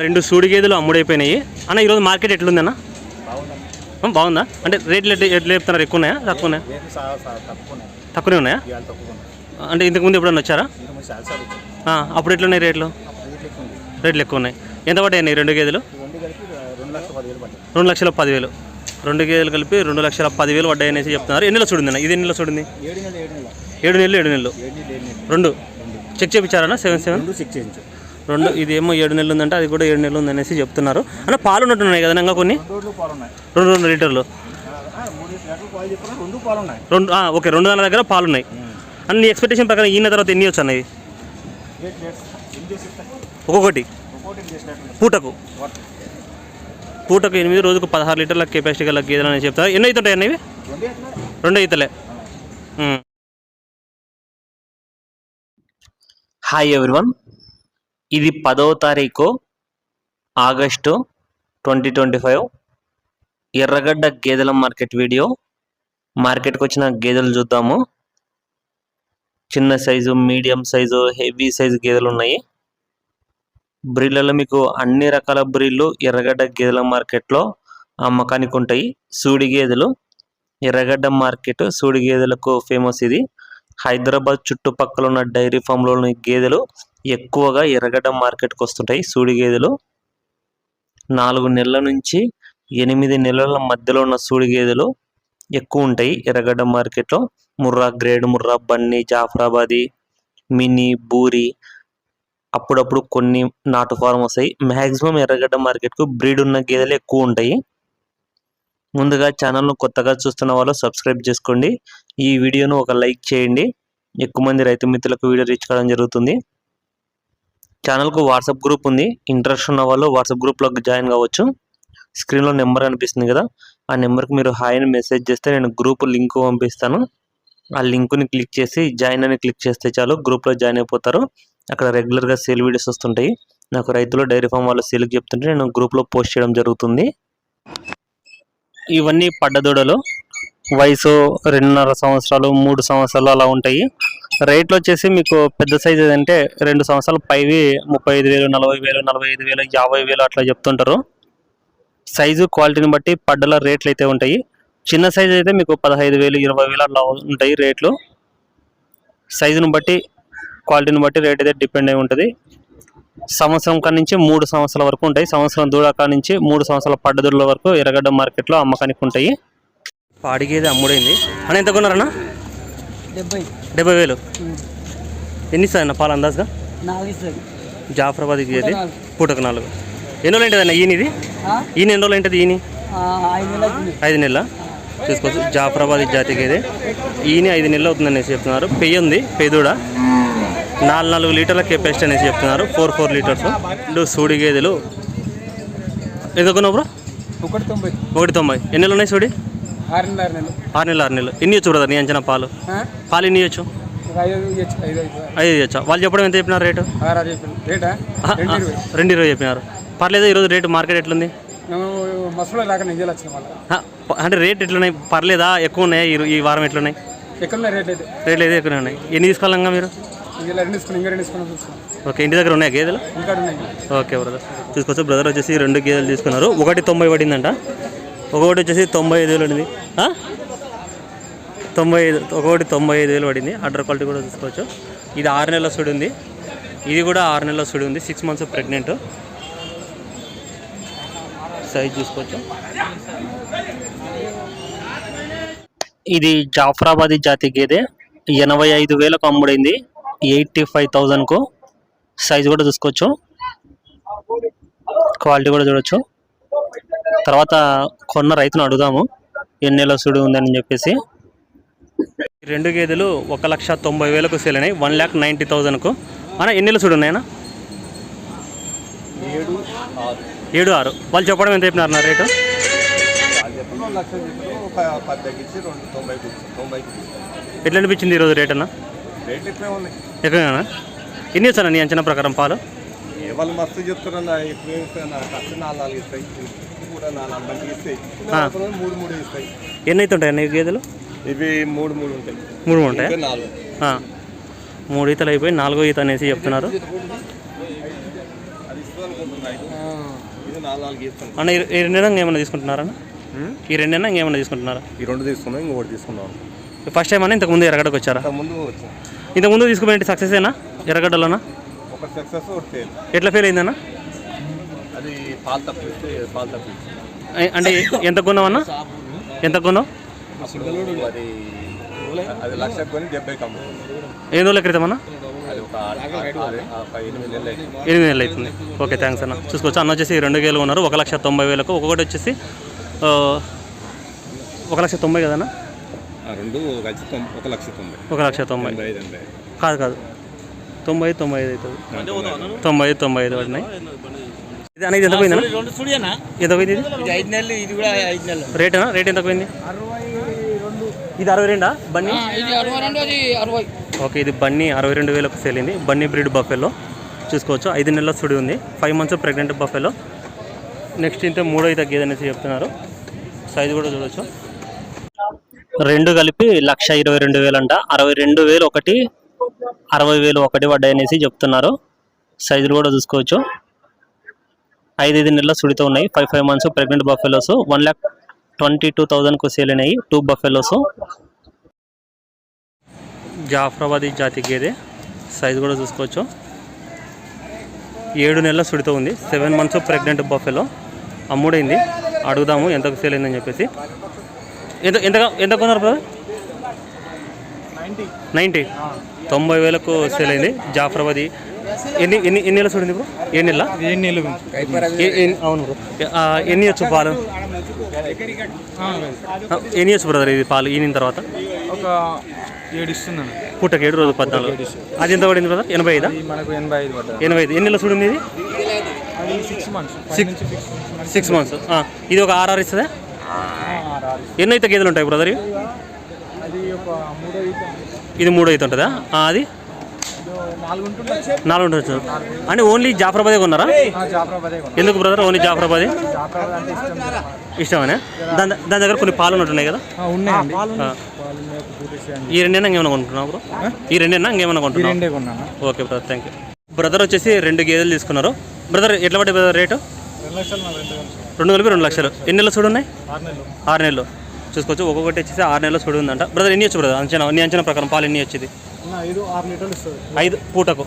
రెండు సూడి గేదెలు అమ్ముడైపోయినాయి. అన్న ఈరోజు మార్కెట్ ఎట్లుందన్న? బాగుందా? అంటే రేట్లు ఎట్లా ఎట్లా చెప్తున్నారు? ఎక్కువ ఉన్నాయా తక్కువ ఉన్నాయా తక్కువనే ఉన్నాయా? అంటే ఇంతకుముందు ఎప్పుడన్నా వచ్చారా? అప్పుడు ఎట్లున్నాయి రేట్లు? రేట్లు ఎక్కువ ఉన్నాయి ఎంత పడ్డాయి రెండు గేదెలు? రెండు లక్షల పదివేలు రెండు గేదెలు కలిపి రెండు లక్షల పదివేలు పడ్డాయి అనేసి చెప్తున్నారు. ఎన్ని నెలలు చూడింది అన్న ఇది ఎన్ని నెలలు చూడింది? ఏడు నెలలు ఏడు నెలలు. రెండు. చెక్ చేయించారన్నా సెవెన్ సెవెన్? సిక్స్ ఇంచు రెండు ఇది ఏమో ఏడు నెలలు ఉందంటే అది కూడా ఏడు నెలలు ఉందనేసి చెప్తున్నారు. అన్న పాలు ఉన్నట్టున్నాయి కదా ఇంకా కొన్ని? రెండు రెండు రెండు లీటర్లు. ఆ, మూడు లీటర్లు పాలు చెప్పిన రెండు పాలు ఉన్నాయి రెండు ఆ, ఓకే రెండు వందల దగ్గర పాలు ఉన్నాయి అన్న నీ ఎక్స్పెక్టేషన్ ప్రకారం ఈయన తర్వాత ఎన్ని వచ్చు అన్నది ఒక్కొక్కటి? పూటకు? పూటకు ఎనిమిది రోజుకు పదహారు లీటర్ల కెపాసిటీ గల గేదెలు అని చెప్తారు. ఎన్ని అవుతుంటాయి అన్నవి రెండు అవుతలే. హాయ్ ఎవ్రీవన్ ఇది పదవ తారీఖు August twenty twenty five. Erragadda గేదెల మార్కెట్ వీడియో. మార్కెట్కి వచ్చిన గేదెలు చూద్దాము. చిన్న size medium size heavy size గేదెలు ఉన్నాయి. బ్రీడ్లలో మీకు అన్ని రకాల బ్రీడ్లు ఎర్రగడ్డ గేదెల మార్కెట్లో అమ్మకానికి ఉంటాయి. సూడి గేదెలు. ఎర్రగడ్డ మార్కెట్ సూడి గేదెలకు ఫేమస్ ఇది. హైదరాబాద్ చుట్టుపక్కల ఉన్న డైరీ ఫామ్లోని గేదెలు ఎక్కువగా ఎర్రగడ్డ మార్కెట్కి వస్తుంటాయి సూడి గేదెలు నాలుగు నెలల నుంచి ఎనిమిది నెలల మధ్యలో ఉన్న సూడి గేదెలు ఎక్కువ ఉంటాయి ఎర్రగడ్డ మార్కెట్లో. ముర్రా గ్రేడ్ ముర్రా బన్నీ జాఫరాబాది మినీ బూరి అప్పుడప్పుడు కొన్ని నాటు ఫారం వస్తాయి. మ్యాక్సిమం ఎర్రగడ్డ మార్కెట్కు బ్రీడ్ ఉన్న గేదెలు ఎక్కువ ఉంటాయి. ముందుగా ఛానల్ను కొత్తగా చూస్తున్న వాళ్ళు సబ్స్క్రైబ్ చేసుకోండి. ఈ వీడియోను ఒక లైక్ చేయండి. ఎక్కువ మంది రైతు మిత్రులకు వీడియో రీచ్ కావడం జరుగుతుంది. ఛానల్కు వాట్సాప్ గ్రూప్ ఉంది. ఇంట్రెస్ట్ ఉన్న వాళ్ళు వాట్సాప్ గ్రూప్లోకి జాయిన్ కావచ్చు. స్క్రీన్లో నెంబర్ అనిపిస్తుంది కదా? ఆ నెంబర్కి మీరు హాయ్ అని మెసేజ్ చేస్తే నేను గ్రూప్ లింక్ పంపిస్తాను. ఆ లింక్ని క్లిక్ చేసి జాయిన్ అని క్లిక్ చేస్తే చాలు గ్రూప్లో జాయిన్ అయిపోతారు. అక్కడ రెగ్యులర్గా సేల్ వీడియోస్ వస్తుంటాయి. నాకు రైతులు డైరీ ఫామ్ వాళ్ళు సేల్కి చెప్తుంటే నేను గ్రూప్లో పోస్ట్ చేయడం జరుగుతుంది. ఇవన్నీ పడ్డదూడలు. వయసు రెండున్నర సంవత్సరాలు మూడు సంవత్సరాలు అలా ఉంటాయి. రేట్లు వచ్చేసి మీకు పెద్ద సైజ్ అంటే రెండు సంవత్సరాల పైవి ముప్పై ఐదు వేలు నలభై వేలు నలభై ఐదు వేలు యాభై వేలు అట్లా చెప్తుంటారు. సైజు క్వాలిటీని బట్టి పడ్డల రేట్లు అయితే ఉంటాయి. చిన్న సైజ్ అయితే మీకు పదహైదు వేలు ఇరవై వేలు అట్లా ఉంటాయి రేట్లు. సైజుని బట్టి క్వాలిటీని బట్టి రేట్ అయితే డిపెండ్ అయి ఉంటుంది. సంవత్సరం కాడ నుంచి మూడు సంవత్సరాల వరకు ఉంటాయి. సంవత్సరం దూడ కాడ నుంచి మూడు సంవత్సరాల పడ్డదుల వరకు ఎర్రగడ్డ మార్కెట్లో అమ్మకానికి ఉంటాయి. పాడిగేది అమ్ముడైంది. అన్న ఎంత కొన్నారన్న? డెబ్బై. డెబ్బై వేలు. ఎన్ని ఇస్తుంది అన్న పాలు అందాజుగా? జాఫరాబాద్ నాలుగు. పూటకు నాలుగు. ఎన్ని రోజులు ఉంటుంది అన్న ఈయన ఇది? ఈయన ఎన్ని రోజులు ఉంటుంది ఈయన ఐదు నెలలు చూసుకోవచ్చు. జాఫరాబాద్ జాతి గేదె ఈయన ఐదు నెలలు అవుతుందనేసి చెప్తున్నారు. పెయ్యి ఉంది పెదూడ నాలుగు నాలుగు లీటర్ల కెపాసిటీ అనేసి చెప్తున్నారు. Four four litres. రెండు సూడి గేదెలు. ఎందుకున్నావు బ్రో ఒకటి తొంభై. ఒకటి తొంభై. ఎన్ని ఉన్నాయి సూడి? ఆరు నెలలు. ఆరు నెలలు ఆరు నెలలు. ఆరు నెలలు ఎన్ని బ్రదర్ నీ అంచనా పాలు? పాలు ఎన్ని ఇవ్వచ్చు? ఐదు ఇవ్వచ్చు వాళ్ళు చెప్పడం ఎంత చెప్పినారు రేటు? రెండు ఇరవై. చెప్పినారు. పర్లేదు ఈరోజు రేటు మార్కెట్ ఎట్లుంది? అంటే రేట్ ఎట్లున్నాయి? పర్లేదా? ఎక్కువ ఉన్నాయా? ఈ వారం ఎట్లున్నాయి? రేట్లు అయితే? ఎక్కువ ఉన్నాయి. ఎన్ని తీసుకోవాలంగా మీరు? ఓకే ఇంటి దగ్గర ఉన్నాయా గేదెలు? ఓకే బ్రదర్ చూసుకోవచ్చు బ్రదర్ వచ్చేసి రెండు గేదెలు తీసుకున్నారు. ఒకటి తొంభై పడిందంట. ఒకటి వచ్చేసి తొంభై ఐదు వేలు పడింది. ఆ? తొంభై ఐదు ఒకటి తొంభై ఐదు వేలు పడింది. అడ్డర్ క్వాలిటీ కూడా చూసుకోవచ్చు. ఇది ఆరు నెలల సుడి ఉంది. ఇది కూడా ఆరు నెలల సుడి ఉంది. సిక్స్ మంత్స్ ప్రెగ్నెంట్ సైజ్ చూసుకోవచ్చు. ఇది జాఫరాబాదీ జాతి గేదె. ఎనభై ఐదు వేలకు అమ్ముడైంది. ఎయిటీ ఫైవ్ థౌజండ్కు సైజ్ కూడా చూసుకోవచ్చు. క్వాలిటీ కూడా చూడొచ్చు. తర్వాత కొన్న రైతును అడుగుదాము. ఎన్ని నెలల సుడి ఉందని చెప్పేసి. రెండు గేదెలు ఒక లక్ష తొంభై వేలకు సేల్ అయినాయి. వన్ ల్యాక్ నైంటీ థౌజండ్కు అన్న ఎన్ని నెలల సుడి ఉన్నాయన్నా? ఏడు ఆరు. వాళ్ళు చెప్పడం ఎంత చెప్పినారు నా రేటు? ఎట్లా అనిపించింది ఈరోజు రేట్ అన్న? రేట్లు ఉన్నాయి. ఎక్కువనా ఎన్ని ఇస్తాను నీ అంచనా ప్రకారం పాలు? వాళ్ళు మస్తు చెప్తారన్న ఎక్కువ ఇస్తాయి నా ఖర్చు నాలుగు నాలుగు ఇస్తాయి ఇవి కూడా నాలుగు మందికి ఇస్తాయి. ఆ. కొంతమంది మూడు మూడు ఇస్తాయి. ఎన్ని అయితే ఉంటాయి అన్న గేదెలు? ఇవి మూడు మూడు ఉంటాయి. మూడు ఉంటాయి? నాలుగు. మూడు ఈతలు అయిపోయి నాలుగో ఈత అనేసి చెప్తున్నారు. అన్న ఈ- రెండైనా ఏమైనా తీసుకుంటున్నారా? ఈ రెండైనా ఇంకేమైనా తీసుకుంటున్నారా? ఈ రెండు తీసుకున్నాం ఇంకొకటి తీసుకున్నాం. ఫస్ట్ టైం అన్న ఇంతకుముందు ఎర్రగడ్డకు వచ్చారా? ముందు వచ్చింది ఇంతకుముందు తీసుకుపోయిన సక్సెస్ అయినా ఎర్రగడ్డలోనా? ఒక సక్సెస్ ఒకటి ఫెయిల్ ఎట్లా ఫెయిల్ అయిందన్న? అది పాలు తప్పిస్తే పాలు తప్పిస్తే ఏ- అంటే ఎంత కొన్నావన్నా? ఎంత కొన్నావు? అప్పుడు అది అది లక్ష కొని డెబ్బై కమ్ముతుంది ఎన్ని రోజుల క్రితం అన్న అది ఒక ఆరు- ఆరు- ఆ పై ఎనిమిది నెలలు అయింది. ఎనిమిది నెలలు అవుతుంది ఓకే థ్యాంక్స్ అన్న. చూసుకోవచ్చు. అన్న వచ్చేసి రెండు వేలు ఉన్నారు. ఒక లక్ష తొంభై వేలకు. ఒక్కొక్కటి వచ్చేసి ఆ, ఒక లక్ష తొంభై కదన్నా? రెండు కలిసి ఒక లక్ష తొంభై. ఒక లక్ష తొంభై. కాదు కాదు. తొంభై తొంభై ఐదు అవుతుంది. తొంభై ఐదు. తొంభై ఐదు పడినాయి. ఇది అనేది ఎంత పోయిందన్నా? ఎంత పోయింది ఇది? ఐదు నెలలు ఇది కూడా ఐదు నెలలు. రేటేనా? రేట్ ఎంత పోయింది? ఇది అరవై రెండా? బన్నీ? ఇది అరవై ఓకే ఇది బన్నీ అరవై రెండు వేలకు సేల్ అయింది. బన్నీ బ్రీడ్ బఫెలో చూసుకోవచ్చు. ఐదు నెలల సుడి ఉంది. Five months pregnant buffalo next ఇంత మూడో అయితే గేదె అనేసి చెప్తున్నారు. సైజు కూడా చూడొచ్చు. రెండు కలిపి లక్ష ఇరవై రెండు వేలు అంట అరవై రెండు వేలు ఒకటి అరవై వేలు ఒకటి పడ్డాయి అనేసి చెప్తున్నారు. సైజులు కూడా చూసుకోవచ్చు. ఐదు ఐదు నెలల సుడితో ఉన్నాయి. Five five months pregnant buffaloes one lakh twenty two థౌజండ్కు sale అయినాయి. టూ బఫెలోస్ జాఫ్రాబాదీ జాతి గేదె సైజు కూడా చూసుకోవచ్చు. ఏడు నెలల సుడితో ఉంది. సెవెన్ మంత్స్ ప్రెగ్నెంట్ బఫెలో అమ్ముడైంది. అడుగుదాము ఎంతకు సేల్ అయిందని చెప్పేసి. ఎంత ఎంత ఎంత కొన్నారు బ్రదర్? నైంటీ. తొంభై వేలకు సేల్ అయింది. జాఫ్రాబాదీ ఎన్ని ఎన్ని ఎన్ని నెలలు చూడండి బ్రో ఏ నెల ఏ- అవును బ్రో. ఎన్ని వచ్చు పాలు? ఎన్ని వచ్చు బ్రదర్ ఇది పాలు? ఈనిన తర్వాత? ఒక ఏడు ఇస్తుందండి పుట్టకి ఏడు రోజు పద్నాలుగు. అది ఎంత పడింది బ్రదర్? ఎనభై ఐదా? మనకు ఎనభై ఐదు ఎనభై ఐదు. ఎన్ని నెలలు చూడండి ఇది? సిక్స్ మంత్స్ సిక్స్ మంత్స్ ఇది ఒక ఆర్ఆర్ ఇస్తుందా? ఎన్ని అయితే గేదెలు ఉంటాయి బ్రదర్ ఇది మూడు అయితే ఉంటుందా? అది? నాలుగు ఉంటుంది? అంటే ఓన్లీ జాఫరాబాదే కొన్నారా? ఎందుకు బ్రదర్? ఓన్లీ జాఫరాబాదే? ఇష్టమనే? దాని దాని దగ్గర కొన్ని పాలు ఉంటున్నాయి కదా? ఈ రెండైనా ఇంకేమైనా కొంటున్నావు బ్రో? ఈ రెండైనా ఇంకేమైనా కొంటున్నావు? Okay brother thank you brother వచ్చేసి రెండు గేదెలు తీసుకున్నారు. బ్రదర్ ఎట్లా పడ్డాయి బ్రదర్ రేటు? రెండు లక్షలు కలిపి రెండు లక్షలు. ఎన్ని నెలలు చూడు ఉన్నాయి ఆరు నెలలు. చూసుకోవచ్చు. ఒక్కొక్కటి వచ్చేసి ఆరు నెలలు చూడు ఉందంట బ్రదర్ ఎన్ని వచ్చు బ్రదర్? అంచనా నీ అంచనా ప్రకారం పాలు ఎన్ని వచ్చేది? ఐదు పూటకు.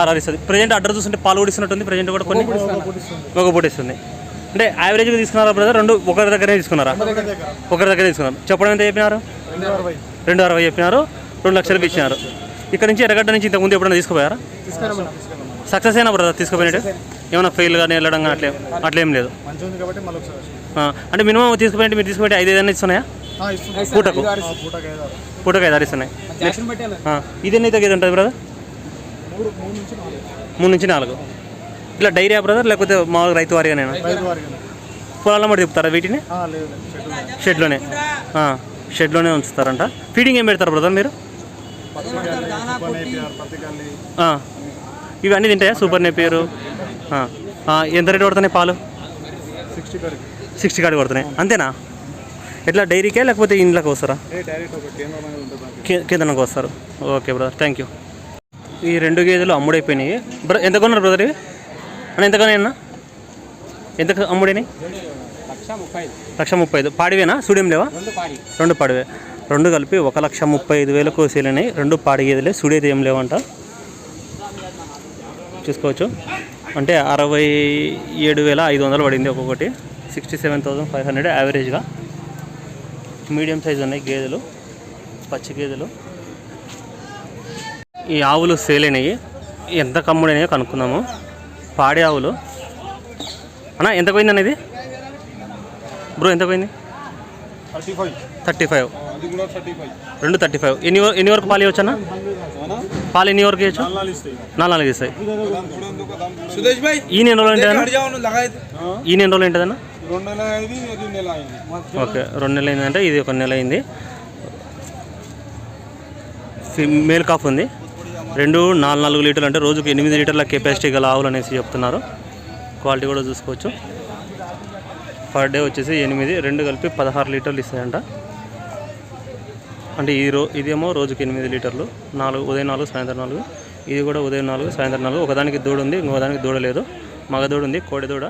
ఆరు. ఇస్తుంది. ప్రజెంట్ అడ్రస్ చూస్తుంటే పాలు కూడా ఇస్తున్నట్టుంది ప్రజెంట్ కూడా కొన్ని ఒక పూట ఇస్తుంది. అంటే యావరేజ్గా తీసుకున్నారా బ్రదర్? రెండు ఒకరి దగ్గరే తీసుకున్నారా? ఒకరి దగ్గరే. తీసుకున్నారు. చెప్పడం ఎంత చెప్పినారు? రెండు అరవై. చెప్పినారు. రెండు లక్షలకు ఇచ్చినారు ఇక్కడ నుంచి ఎర్రగడ్డ నుంచి ఇంతకుముందు ఎప్పుడైనా తీసుకుపోయారా? సక్సెస్ అయినా బ్రదర్ తీసుకుపోయినట్టు? ఏమైనా ఫెయిల్ కానీ వెళ్ళడం కానీ అట్లే అట్లేం లేదు. అంటే మినిమం తీసుకుపోయింటే మీరు తీసుకుపోయి ఐదు ఐదు ఇస్తున్నాయా. పూటకు? పూటకు ఐదు ఆరు. ఇస్తున్నాయి. ఇది ఎన్ని అయితే గేదె ఉంటుంది బ్రదర్ మూడు నుంచి నాలుగు. ఇట్లా డైరీ బ్రదర్ లేకపోతే మామూలుగా రైతు వారిగానే ఐదు వారికి పొలాల్లో మరి తిప్పుతారా వీటిని. షెడ్లోనే. ఆ, షెడ్లోనే ఉంచుతారంట. ఫీడింగ్ ఏం పెడతారు బ్రదర్ మీరు? ఇవన్నీ తింటాయా? Super Napier? ఆ, ఎంత రేటు పడుతున్నాయి పాలు? సిక్స్టీ వరకు సిక్స్టీ కాడి కొడుతున్నాయి. అంతేనా? ఎట్లా డైరీకే లేకపోతే ఇంట్లోకి వస్తారా? కేంద్రానికి వస్తారు. Okay brother. Thank you. ఈ రెండు గేదెలు అమ్ముడైపోయినాయి. బ్ర ఎంత కొన్నారు బ్రదర్ ఇవి? అన్న ఎంత అన్న ఎంత అమ్ముడైనాయి? లక్ష ముప్పై ఐదు. పాడివేనా? సుడేం లేవా? రెండు పాడివే. రెండు కలిపి ఒక లక్ష ముప్పై ఐదు వేలకు సేలినాయి రెండు పాడి గేదెలే. సుడేది ఏం లేవంట. చూసుకోవచ్చు. అంటే అరవై ఏడు వేల ఐదు వందలు పడింది ఒక్కొక్కటి. Sixty seven thousand five hundred యావరేజ్గా. మీడియం సైజ్ ఉన్నాయి గేదెలు పచ్చి గేదెలు. ఈ ఆవులు సేల్ అయినాయి. ఎంత కమ్ముడైనాయో కనుక్కుందాము. పాడి ఆవులు. అన్న ఎంత పోయింది అనేది బ్రో ఎంత పోయింది? Thirty five. రెండు థర్టీ ఫైవ్. ఎన్ని ఎన్ని వరకు పాలు ఇవ్వచ్చు అన్న? పాలు ఎన్ని వరకు ఇవ్వచ్చు నాలుగు ఇస్తాయి. నాలుగు ఇస్తాయి ఈ ఎన్ని రోజులు ఏంటన్నా ఈ ఎన్ని రోజులు నెల నెల అయింది. ఓకే రెండు నెలలు అయిందంటే ఇది ఒక నెల అయింది. ఫి- మేల్ కాఫ్ ఉంది. రెండు నాలుగు నాలుగు లీటర్లు అంటే రోజుకి ఎనిమిది లీటర్ల కెపాసిటీ గల ఆవులు అనేసి చెప్తున్నారు. క్వాలిటీ కూడా చూసుకోవచ్చు. పర్ డే వచ్చేసి ఎనిమిది రెండు కలిపి పదహారు లీటర్లు ఇస్తాయంట. అంటే ఈ రో ఇదేమో రోజుకి ఎనిమిది లీటర్లు నాలుగు ఉదయం నాలుగు సాయంత్రం నాలుగు. ఇది కూడా ఉదయం నాలుగు సాయంత్రం నాలుగు. ఒకదానికి దూడ ఉంది ఇంకోదానికి దూడ లేదు మగ దూడ ఉంది కోడి దూడ